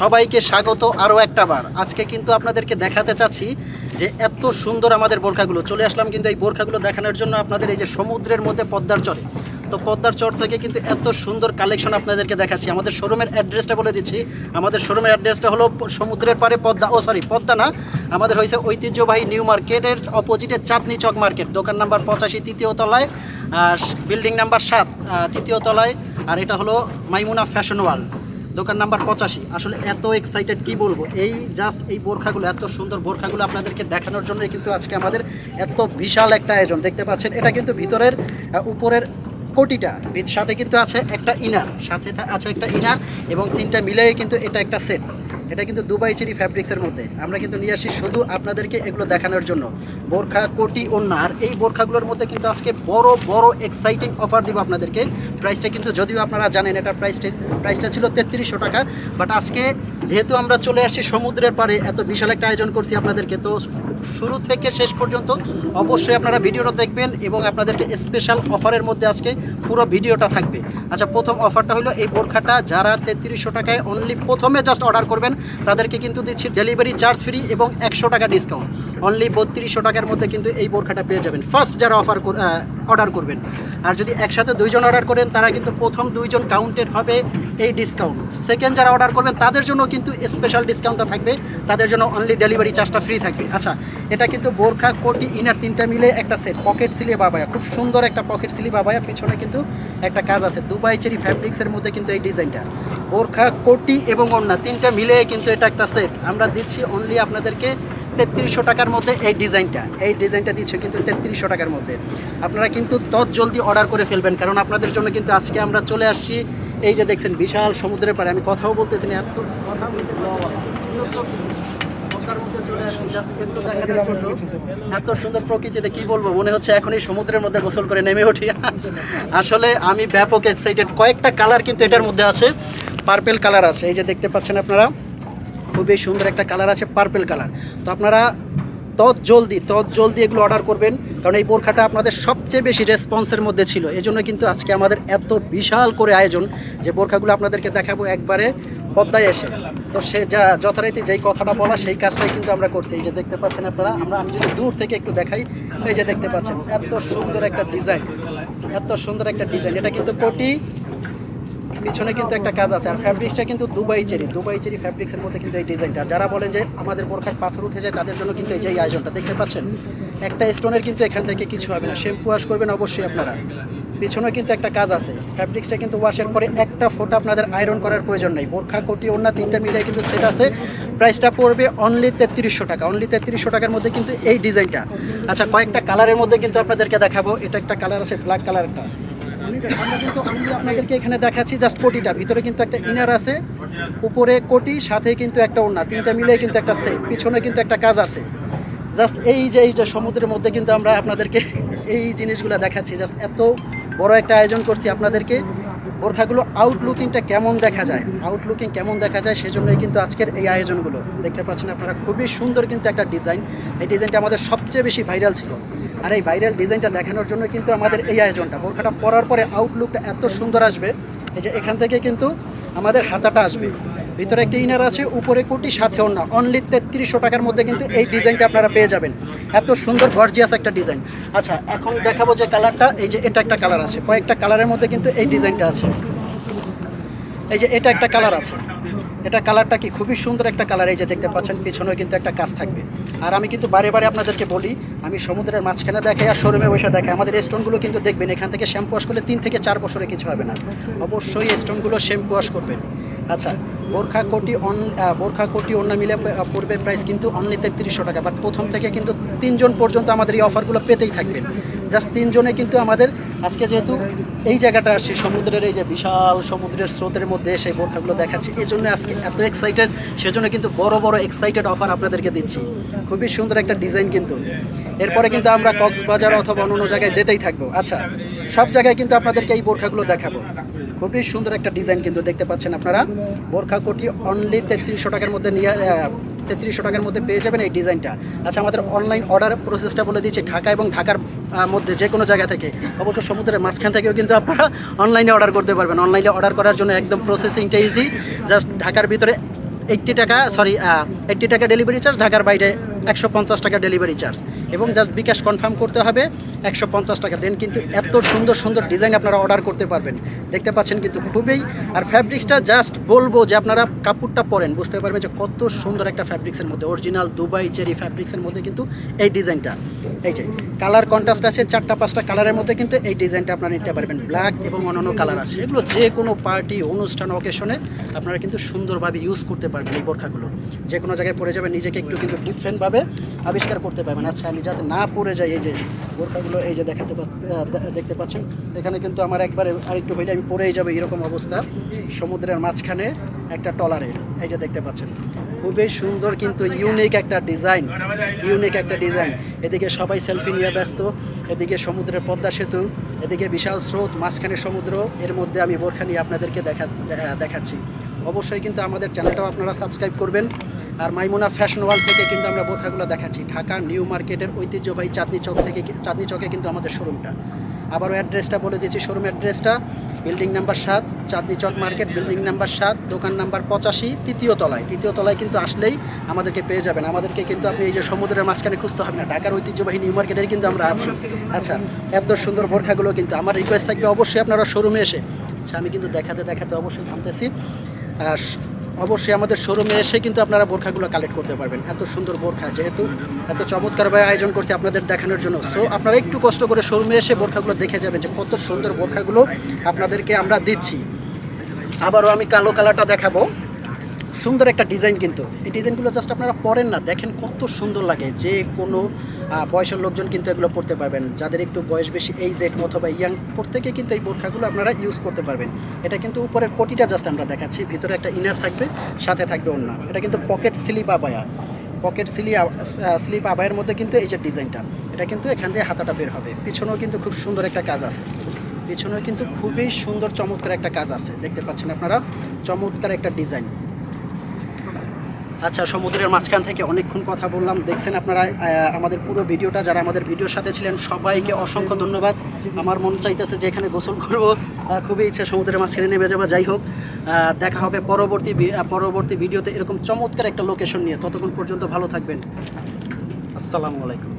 সবাইকে স্বাগত আরও একটা বার। আজকে কিন্তু আপনাদেরকে দেখাতে চাচ্ছি যে এত সুন্দর আমাদের বোরখাগুলো। চলে আসলাম কিন্তু এই বোরখাগুলো দেখানোর জন্য আপনাদের এই যে সমুদ্রের মধ্যে পদ্মার চরে। তো পদ্মার চর থেকে কিন্তু এত সুন্দর কালেকশন আপনাদেরকে দেখাচ্ছি। আমাদের শোরুমের অ্যাড্রেসটা বলে দিচ্ছি। আমাদের শোরুমের অ্যাড্রেসটা হলো সমুদ্রের পারে পদ্মা ও সরি পদ্মা না। আমাদের হয়েছে ঐতিহ্যবাহী নিউ মার্কেটের অপোজিটে চাঁদনি চক মার্কেট দোকান নাম্বার পঁচাশি, তৃতীয় তলায়। আর বিল্ডিং নাম্বার সাত তৃতীয় তলায়। আর এটা হলো মাইমুনা ফ্যাশন ওয়ার্ল্ড দোকান নাম্বার পঁচাশি। আসলে এত এক্সাইটেড কি বলব? এই জাস্ট এই বোরখাগুলো, এত সুন্দর বোরখাগুলো আপনাদেরকে দেখানোর জন্যই কিন্তু আজকে আমাদের এত বিশাল একটা আয়োজন। দেখতে পাচ্ছেন, এটা কিন্তু ভিতরের উপরের কোটিটা। সাথে কিন্তু আছে একটা ইনার সাথে আছে একটা ইনার এবং তিনটা মিলিয়ে কিন্তু এটা একটা সেট এটা কিন্তু দুবাই চেরি ফ্যাব্রিক্সের মধ্যে। আমরা কিন্তু নিয়ে আসি শুধু আপনাদেরকে এগুলো দেখানোর জন্য। বোরখা, কোটি ওন্না আর এই বোরখাগুলোর মধ্যে কিন্তু আজকে বড় বড় এক্সাইটিং অফার দিব আপনাদেরকে। প্রাইসটা কিন্তু যদিও আপনারা জানেন, এটা প্রাইসটা প্রাইসটা ছিল তেত্রিশশো টাকা বাট আজকে যেহেতু আমরা চলে আসছি সমুদ্রের পাড়ে, এত বিশাল একটা আয়োজন করছি আপনাদেরকে, তো শুরু থেকে শেষ পর্যন্ত অবশ্যই আপনারা ভিডিওটা দেখবেন এবং আপনাদেরকে স্পেশাল অফারের মধ্যে আজকে পুরো ভিডিওটা থাকবে। আচ্ছা প্রথম অফারটা হলো এই বোরখাটা, যারা তেত্রিশশো টাকায় অনলি প্রথমে জাস্ট অর্ডার করবেন, তাদেরকে কিন্তু দিচ্ছি ডেলিভারি চার্জ ফ্রি এবং একশো টাকা ডিসকাউন্ট অনলি বত্রিশশো টাকার মধ্যে কিন্তু এই বোরখাটা পেয়ে যাবেন। ফার্স্ট যারা অফার অর্ডার করবেন। আর যদি একসাথে দুইজন অর্ডার করেন, তারা কিন্তু প্রথম দুইজন কাউন্টেড হবে এই ডিসকাউন্ট সেকেন্ড যারা অর্ডার করবেন, তাদের জন্য কিন্তু স্পেশাল ডিসকাউন্টটা থাকবে। তাদের জন্য অনলি ডেলিভারি চার্জটা ফ্রি থাকবে। আচ্ছা এটা কিন্তু বোরখা, কোটি ইনার তিনটা মিলে একটা সেট পকেট সিলি বাবায়া, খুব সুন্দর একটা পকেট সিলি বাবায়া। পিছনে কিন্তু একটা কাজ আছে। দুবাই চেরি ফ্যাব্রিক্সের মধ্যে কিন্তু এই ডিজাইনটা। বোরখা, কোটি এবং অন্যা তিনটা মিলে কিন্তু এটা একটা সেট আমরা দিচ্ছি অনলি আপনাদেরকে তেত্রিশশো টাকার মধ্যে এই ডিজাইনটা এই ডিজাইনটা দিচ্ছে কিন্তু তেত্রিশশো টাকার মধ্যে। আপনারা কিন্তু তৎ জলদি অর্ডার করে ফেলবেন, কারণ আপনাদের জন্য কিন্তু আজকে আমরা চলে আসছি এই যে দেখছেন বিশাল সমুদ্রের পাড়ে। আমি কথাও বলতেছি না, এত কথা বলতে এত সুন্দর প্রকৃতিতে কি বলব? মনে হচ্ছে এখন এই সমুদ্রের মধ্যে গোসল করে নেমে উঠি। আসলে আমি ব্যাপক এক্সাইটেড কয়েকটা কালার কিন্তু এটার মধ্যে আছে পার্পেল কালার আছে। এই যে দেখতে পাচ্ছেন আপনারা খুবই সুন্দর একটা কালার আছে পার্পেল কালার। তো আপনারা তৎ জলদি তৎ জলদি এগুলো অর্ডার করবেন, কারণ এই বোরখাটা আপনাদের সবচেয়ে বেশি রেসপন্সের মধ্যে ছিল। এই জন্য কিন্তু আজকে আমাদের এত বিশাল করে আয়োজন যে বোরখাগুলো আপনাদেরকে দেখাবো একবারে পদ্মায় এসে। তো সে যা, যথারীতি যেই কথাটা বলা, সেই কাজটাই কিন্তু আমরা করছি। এই যে দেখতে পাচ্ছেন আপনারা, আমরা, আমি যদি দূর থেকে একটু দেখাই, এই যে দেখতে পাচ্ছেন, এত সুন্দর একটা ডিজাইন এত সুন্দর একটা ডিজাইন এটা কিন্তু কোটি পিছনে কিন্তু একটা কাজ আছে। আর ফ্যাব্রিক্সটা কিন্তু দুবাই চেরি দুবাই চেরি ফ্যাব্রিক্সের মধ্যে কিন্তু এই ডিজাইনটা আর যারা বলেন যে আমাদের বোরখার পাথর উঠে যায়, তাদের জন্য কিন্তু এই যে আয়োজনটা, দেখতে পাচ্ছেন? একটা স্টোনের কিন্তু এখান থেকে কিছু হবে না। শ্যাম্পু ওয়াশ করবেন অবশ্যই আপনারা। পিছনে কিন্তু একটা কাজ আছে। ফ্যাব্রিক্সটা কিন্তু ওয়াশের পরে একটা ফোটা আপনাদের আয়রন করার প্রয়োজন নেই। বোরখা, কোটি অন্য তিনটা মিলিয়ে কিন্তু সেট আছে। প্রাইসটা পড়বে অনলি তেত্রিশশো টাকা। অনলি তেত্রিশশো টাকার মধ্যে কিন্তু এই ডিজাইনটা আচ্ছা কয়েকটা কালারের মধ্যে কিন্তু আপনাদেরকে দেখাবো। এটা একটা কালার আছে ব্ল্যাক কালারটা কিন্তু আপনাদেরকে এখানে দেখাচ্ছি জাস্ট কোটিটা। ভিতরে কিন্তু একটা ইনার উপরে কোটি, সাথে কিন্তু একটা ওড়না। কিন্তু একটা পিছনে কিন্তু একটা কাজ আছে। জাস্ট এই যে এই যে সমুদ্রের মধ্যে কিন্তু আমরা আপনাদেরকে এই জিনিসগুলো দেখাচ্ছি। জাস্ট এত বড় একটা আয়োজন করছি আপনাদেরকে। বোরখাগুলো আউটলুকিংটা কেমন দেখা যায়? আউটলুকিং কেমন দেখা যায় সেজন্যই কিন্তু আজকের এই আয়োজনগুলো। দেখতে পাচ্ছেন আপনারা, খুবই সুন্দর কিন্তু একটা ডিজাইন এই ডিজাইনটা আমাদের সবচেয়ে বেশি ভাইরাল ছিল। আর এই ভাইরাল ডিজাইনটা দেখানোর জন্য কিন্তু আমাদের এই আয়োজনটা। বোরখাটা পরার পরে আউটলুকটা এত সুন্দর আসবে, এই যে এখান থেকে কিন্তু আমাদের হাতাটা আসবে। ভিতরে একটা ইনার আছে, উপরে কোটি সাথে না অনলি তেত্রিশশো টাকার মধ্যে কিন্তু এই ডিজাইনটা আপনারা পেয়ে যাবেন। এত সুন্দর গর্জিয়াস একটা ডিজাইন আচ্ছা এখন দেখাবো যে কালারটা এই যে এটা একটা কালার আছে। কয়েকটা কালারের মধ্যে কিন্তু এই ডিজাইনটা আছে। এই যে এটা একটা কালার আছে। এটা কালারটা কি? খুবই সুন্দর একটা কালার এই যে দেখতে পাচ্ছেন, পিছনেও কিন্তু একটা কাজ থাকবে। আর আমি কিন্তু বারে বারে আপনাদেরকে বলি, আমি সমুদ্রের মাঝখানে দেখাই আর শোরুমে বসে দেখাই। আমাদের স্টোনগুলো কিন্তু দেখবেন, এখান থেকে শ্যাম্পু ওয়াশ করলে তিন থেকে চার বছরে কিছু হবে না। অবশ্যই স্টোনগুলো শ্যাম্পু ওয়াশ করবেন। আচ্ছা বোরখা কোটি অন বোরখা কোটি অন্য মিলে পড়বে প্রাইস কিন্তু অনলি তেত্রিশশো টাকা বাট প্রথম থেকে কিন্তু তিনজন পর্যন্ত আমাদের এই অফারগুলো পেতেই থাকবেন জাস্ট তিনজনে কিন্তু আমাদের, আজকে যেহেতু এই জায়গাটা আসছি, সমুদ্রের এই যে বিশাল সমুদ্রের স্রোতের মধ্যে সেই বোরখাগুলো দেখাচ্ছি, এই জন্য আজকে এত এক্সাইটেড সেজন্য কিন্তু বড় বড় এক্সাইটেড অফার আপনাদেরকে দিচ্ছি। খুবই সুন্দর একটা ডিজাইন কিন্তু। এরপরে কিন্তু আমরা কক্সবাজার অথবা অন্য জায়গায় যেতেই থাকব। আচ্ছা সব জায়গায় কিন্তু আপনাদেরকে এই বোরখাগুলো দেখাবো। খুবই সুন্দর একটা ডিজাইন কিন্তু দেখতে পাচ্ছেন আপনারা। বোরখা কোটি অনলি তেত্রিশশো টাকার মধ্যে নিয়ে তেত্রিশশো টাকার মধ্যে পেয়ে যাবেন এই ডিজাইনটা। আচ্ছা আমাদের অনলাইন অর্ডার প্রসেসটা বলে দিচ্ছি, ঢাকা এবং ঢাকার মধ্যে যে কোনো জায়গা থেকে। অবশ্য সমুদ্রের মাঝখান থেকেও কিন্তু আপনারা অনলাইনে অর্ডার করতে পারবেন। অনলাইনে অর্ডার করার জন্য একদম প্রসেসিংটা ইজি জাস্ট ঢাকার ভিতরে এইট্টি টাকা সরি এইট্টি টাকা ডেলিভারি চার্জ ঢাকার বাইরে একশো পঞ্চাশ টাকা ডেলিভারি চার্জ এবং জাস্ট বিকাশ কনফার্ম করতে হবে, একশো পঞ্চাশ টাকা। দেন কিন্তু এত সুন্দর সুন্দর ডিজাইন আপনারা অর্ডার করতে পারবেন। দেখতে পাচ্ছেন কিন্তু খুবই আর ফ্যাব্রিক্সটা জাস্ট বলব যে আপনারা কাপড়টা পরেন, বুঝতে পারবেন যে কত সুন্দর একটা ফ্যাব্রিক্সের মধ্যে অরিজিনাল দুবাই চেরি ফ্যাব্রিক্সের মধ্যে কিন্তু এই ডিজাইনটা এই যে কালার কন্ট্রাস্ট আছে, চারটা পাঁচটা কালারের মধ্যে কিন্তু এই ডিজাইনটা আপনারা নিতে পারবেন। ব্ল্যাক এবং অন্যান্য কালার আছে। এগুলো যে কোনো পার্টি অনুষ্ঠান অকেশনে আপনারা কিন্তু সুন্দরভাবে ইউজ করতে পারবেন এই বোরখাগুলো। যে কোনো জায়গায় পরে যাবেন, নিজেকে একটু কিন্তু ডিফারেন্টভাবে আবিষ্কার করতে পারবেন আচ্ছা আমি যাতে না পড়ে যাই এই যে বোরখাগুলো, এই যে দেখাতে দেখতে পাচ্ছেন, এখানে কিন্তু আমার একবারে আরেকটু হইলে আমি পড়েই যাব এরকম অবস্থা। সমুদ্রের মাঝখানে একটা টলারে, এই যে দেখতে পাচ্ছেন। খুবই সুন্দর কিন্তু ইউনিক একটা ডিজাইন ইউনিক একটা ডিজাইন এদিকে সবাই সেলফি নিয়ে ব্যস্ত, এদিকে সমুদ্রের পদ্মা সেতু, এদিকে বিশাল স্রোত, মাঝখানে সমুদ্র, এর মধ্যে আমি বোরখা নিয়ে আপনাদেরকে দেখা, দেখা- দেখাচ্ছি। অবশ্যই কিন্তু আমাদের চ্যানেলটাও আপনারা সাবস্ক্রাইব করবেন। আর মাইমুনা ফ্যাশন ওয়াল থেকে কিন্তু আমরা বোরখাগুলো দেখাচ্ছি। ঢাকা নিউ মার্কেটের ঐতিহ্যবাহী চাঁদনি চক থেকে, চাঁদনি চকে কিন্তু আমাদের শোরুমটা আবারও অ্যাড্রেসটা বলে দিচ্ছি, শোরুম অ্যাড্রেসটা, বিল্ডিং নাম্বার সাত, Chandni Chowk market, building number সাত, দোকান নাম্বার পঁচাশি, তৃতীয় তলায়। তৃতীয় তলায় কিন্তু আসলেই আমাদেরকে পেয়ে যাবেন। আমাদেরকে কিন্তু আপনি এই যে সমুদ্রের মাঝখানে খুঁজতে হবে না। ঢাকার ঐতিহ্যবাহী নিউ মার্কেটের কিন্তু আমরা আছি। আচ্ছা এত সুন্দর বোরখাগুলো কিন্তু আমার রিকোয়েস্ট থাকবে অবশ্যই আপনারা শোরুমে এসে। আচ্ছা আমি কিন্তু দেখাতে দেখাতে অবশ্যই থামতেছি। আর অবশ্যই আমাদের শোরুমে এসে কিন্তু আপনারা বোরখাগুলো কালেক্ট করতে পারবেন। এত সুন্দর বোরখা যেহেতু, এত চমৎকারভাবে আয়োজন করছে আপনাদের দেখানোর জন্য। সো আপনারা একটু কষ্ট করে শোরুমে এসে বোরখাগুলো দেখে যাবেন যে কত সুন্দর বোরখাগুলো আপনাদেরকে আমরা দিচ্ছি। আবারও আমি কালো কালারটা দেখাবো। সুন্দর একটা ডিজাইন কিন্তু। এই ডিজাইনগুলো জাস্ট আপনারা পরেন না, দেখেন কত সুন্দর লাগে। যে কোনো বয়সের লোকজন কিন্তু এগুলো পড়তে পারবেন। যাদের একটু বয়স বেশি এই জেড অথবা ইয়াং প্রত্যেকে কিন্তু এই বোরখাগুলো আপনারা ইউজ করতে পারবেন। এটা কিন্তু উপরের কোটিটা জাস্ট আমরা দেখাচ্ছি, ভিতরে একটা ইনার থাকবে, সাথে থাকবে অন্য। এটা কিন্তু পকেট স্লিপ আবায়া পকেট স্লি স্লিপ আবায়ের মধ্যে কিন্তু এই যে ডিজাইনটা এটা কিন্তু এখান দিয়ে হাতাটা বের হবে। পিছনেও কিন্তু খুব সুন্দর একটা কাজ আছে। পিছনেও কিন্তু খুবই সুন্দর চমৎকার একটা কাজ আছে। দেখতে পাচ্ছেন আপনারা? চমৎকার একটা ডিজাইন আচ্ছা সমুদ্রের মাঝখান থেকে অনেকক্ষণ কথা বললাম। দেখছেন আপনারা আমাদের পুরো ভিডিওটা, যারা আমাদের ভিডিওর সাথে ছিলেন, সবাইকে অসংখ্য ধন্যবাদ। আমার মন চাইতেছে যে এখানে গোসল করব। আর খুবই ইচ্ছা সমুদ্রের মাঝখানে নেমে যাব যাই হোক দেখা হবে পরবর্তী পরবর্তী ভিডিওতে এরকম চমৎকার একটা লোকেশন নিয়ে। ততক্ষণ পর্যন্ত ভালো থাকবেন। আসসালামু আলাইকুম।